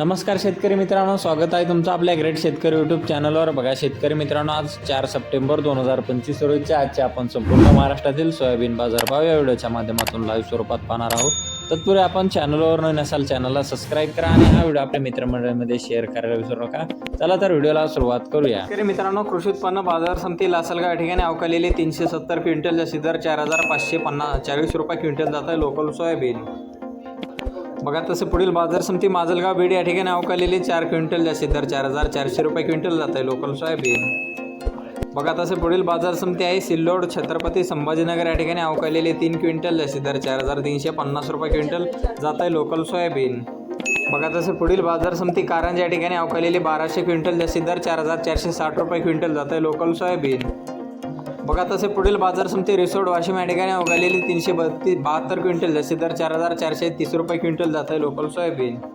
नमस्कार शेतकरी मित्रांनो स्वागत आहे तुमचं आपल्या ग्रेट शेतकरी यूट्यूब चॅनलवर बघा शेतकरी मित्रांनो आज चार सप्टेंबर दोन हजार पंचवीस रोजच्या आजच्या आपण संपूर्ण महाराष्ट्रातील सोयाबीन बाजारभाव या व्हिडिओच्या माध्यमातून लाईव्ह स्वरूपात पाहणार आहोत. तत्पूर्वी आपण चॅनलवर नवीन असाल चॅनलला सबस्क्राईब करा आणि हा व्हिडिओ आपल्या मित्रमंडळीमध्ये शेअर करायला विसरू नका. चला तर व्हिडिओला सुरुवात करूया. शेतकरी मित्रांनो कृषी उत्पन्न बाजार समिती लासलगाव या ठिकाणी अवकालेले तीनशे सत्तर क्विंटल जशी दर चार हजार पाचशे पन्नास चाळीस रुपये क्विंटल जात आहे लोकल सोयाबीन. बघा तसं पुढील बाजार समिती माजलगाव बीड या ठिकाणी अवकालेली चार क्विंटल जास्तीत दर चार हजार चारशे रुपये क्विंटल जात आहे लोकल सोयाबीन. बघा तसं पुढील बाजार समिती आहे सिल्लोड छत्रपती संभाजीनगर या ठिकाणी अवकालेली तीन क्विंटल जास्तीत दर चार हजार तीनशे पन्नास रुपये क्विंटल जात आहे लोकल सोयाबीन. बघा तसं पुढील बाजार समिती कारंज या ठिकाणी अवकालेली बाराशे क्विंटल जास्तीत दर चार हजार चारशे साठ रुपये क्विंटल जात आहे लोकल सोयाबीन. बघा तसे पुढील बाजार समिती रिसोर्ट वाशिम या ठिकाणी उगालेली तीनशे बत्तीस बहात्तर क्विंटल जसे दर चार हजार चारशे तीस रुपये क्विंटल जात आहे लोकल सोयाबीन.